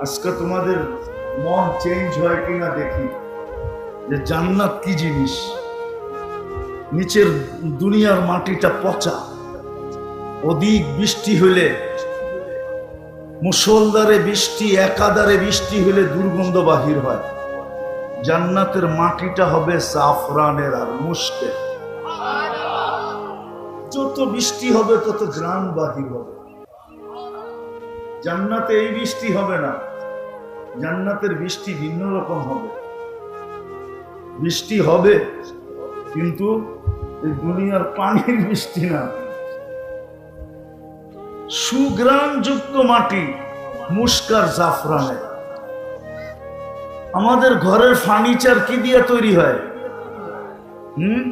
আজকে তোমাদের মন চেঞ্জ হয় কিনা দেখি। যে জান্নাত কি জিনিস? নিচের দুনিয়ার মাটিটা পচা। অধিক বৃষ্টি হলে মুসলদারে বৃষ্টি একাদারে বৃষ্টি হলে দুর্গন্ধ বাহির হয়। জান্নাতের মাটিটা হবে সাফরানের আর মুস্কে যত বৃষ্টি হবে, তত গ্রাম বাহির হবে। জান্নাতে এই বৃষ্টি হবে না। জান্নাতের বৃষ্টি ভিন্ন রকম হবে। বৃষ্টি হবে, কিন্তু এই দুনিয়ার পানির বৃষ্টি না। সুগ্রাম যুক্ত মাটি মুস্কার জাফরানে আমাদের ঘরের ফার্নিচার কি দিয়ে তৈরি হয়? হুম?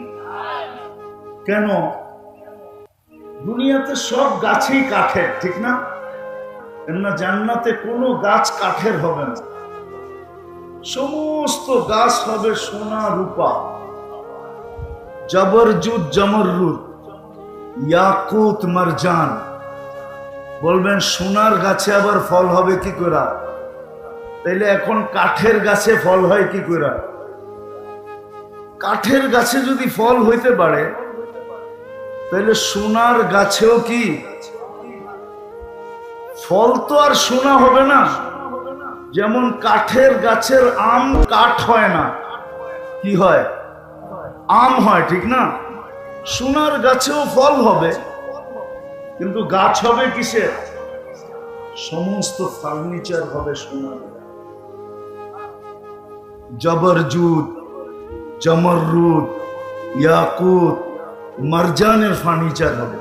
কেন? দুনিয়াতে সব গাছই কাঠের, ঠিক না? কেননা জান্নাতে কোনো গাছ কাঠের হবে না। সমস্ত গাছ হবে সোনা রূপা। জবরজুদ জমররুদ। ইয়াকুত মারজান। বলবেন, সোনার গাছে আবার ফল হবে কি করে? তাইলে এখন কাঠের গাছে ফল হয় কি করে? কাঠের গাছে যদি ফল হইতে পারে তাহলে সোনার গাছেও কি ফল তো আর সোনা হবে না। যেমন কাঠের গাছের আম কাঠ হয় না। কি হয়? আম হয়, ঠিক না? সোনার গাছেও ফল হবে, কিন্তু গাছ হবে কিসের? সমস্ত ফার্নিচার হবে সোনার। জবরজুদ জমররুদ ইয়াকুত, মারজানের ফার্নিচার হবে।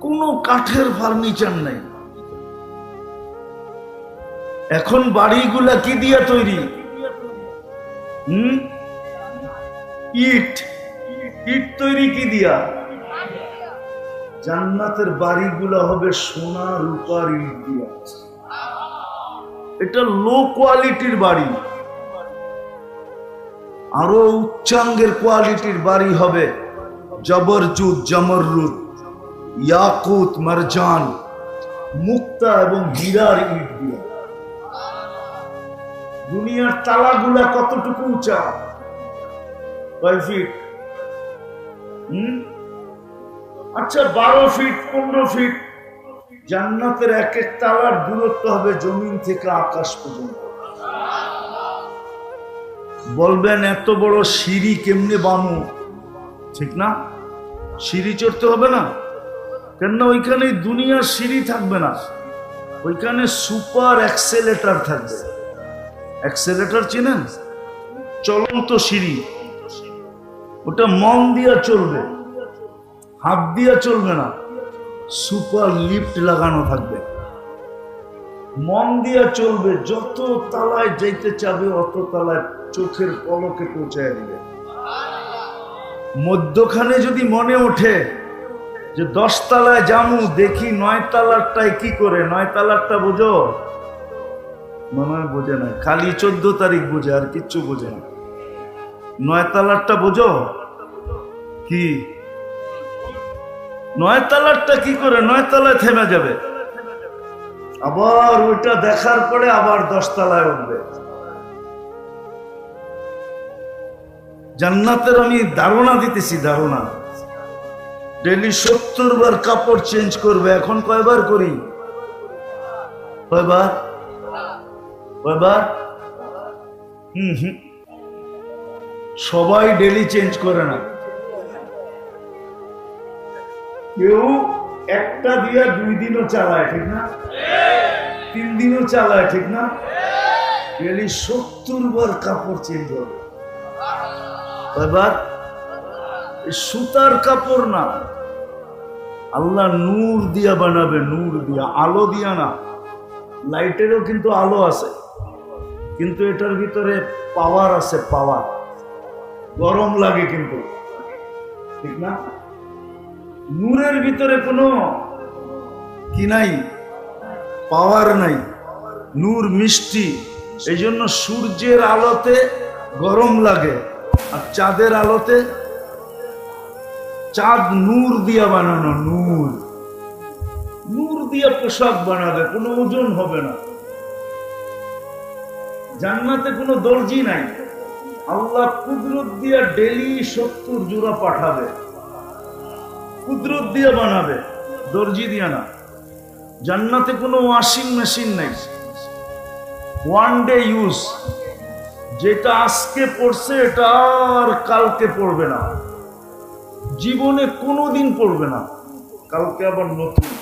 কোনো কাঠের ফার্নিচার নেই। এখন বাড়িগুলা কি দিয়া তৈরি? হুম? ইট। ইট তৈরি কি দিয়া? জান্নাতের বাড়িগুলা হবে সোনা রূপার ইট দিয়া। এটা লো কোয়ালিটির বাড়ি। আরও উচ্চাঙ্গের কোয়ালিটির বাড়ি হবে জবরজুদ, জমররুদ। ইয়াকুত, মারজান, মুক্তা এবং হীরার ইট দিয়া। দুনিয়ার তালাগুলা কতটুকু উঁচা? কয় ফিট হুম? আচ্ছা বারো ফিট, পনেরো ফিট। জান্নাতের এক এক তালার দূরত্ব হবে জমিন থেকে আকাশ পর্যন্ত। বলবেন, এত বড় সিঁড়ি কেমনে বানু ঠিক না? সিঁড়ি চড়তে হবে না? কেননা ওইখানে দুনিয়ার সিঁড়ি থাকবে না। ওইখানে সুপার অ্যাক্সেলেটার থাকবে। অ্যাক্সেলেটার চিনেন? চলন্ত সিঁড়ি। ওটা মন দিয়া চলবে। হাত দিয়া চলবে না। সুপার লিফট লাগানো থাকবে। মন দিয়া চলবে। যত তালায় যাইতে চাবে, অত তালায় চোখের পলকে পৌঁছায় দিবে। মধ্যখানে যদি মনে ওঠে যে দশ তালায় জামু, দেখি নয় তালারটায় কি করে? নয় তালারটা বোঝো? মনে হয় বোঝে না। খালি চোদ্দ তারিখ বোঝে, আর কিচ্ছু বোঝে না। নয় তালারটা বোঝো? কি? নয় তালারটা কি করে? নয় তালায় থেমে যাবে। আবার ওইটা দেখার পরে আবার দশ তালায় উঠবে। জান্নাতের আমি ধারণা দিতেছি, ধারণা। ডেলি সত্তর বার কাপড় চেঞ্জ করবে, এখন কয়বার করি? কয়বার? কয়বার? হুম হুম। সবাই ডেলি চেঞ্জ করে না। কেউ একটা দিয়া দুই দিনও চালায়, ঠিক না? তিন দিনও চালায়, ঠিক না? ডেলি সত্তর বার কাপড় চেঞ্জ হবে। এই সুতার কাপড় না। আল্লাহ নূর দিয়া বানাবে, নূর দিয়া, আলো দিয়া না। লাইটেরও কিন্তু আলো আছে, কিন্তু এটার ভিতরে পাওয়ার আছে পাওয়ার গরম লাগে কিন্তু। ঠিক না? নূরের ভিতরে কোনো কি নাই? পাওয়ার নাই। নূর মিষ্টি। এই জন্য সূর্যের আলোতে গরম লাগে, আর চাঁদের আলোতে চাঁদ নূর দিয়া বানানো নূর। নূর দিয়ে পোশাক বানাবে, কোনো ওজন হবে না। জান্নাতে কোনো দর্জি নাই। আল্লাহ কুদরত দিয়ে ডেলি সত্তর জোড়া পাঠাবে। কুদরত দিয়ে বানাবে, দর্জি দিয়ে না। জান্নাতে কোনো ওয়াশিং মেশিন নাই। One day use. যেটা আজকে পড়ছে, এটা আর কালকে পড়বে না। জীবনে কোনোদিন পড়বে না। কালকে আবার নতুন।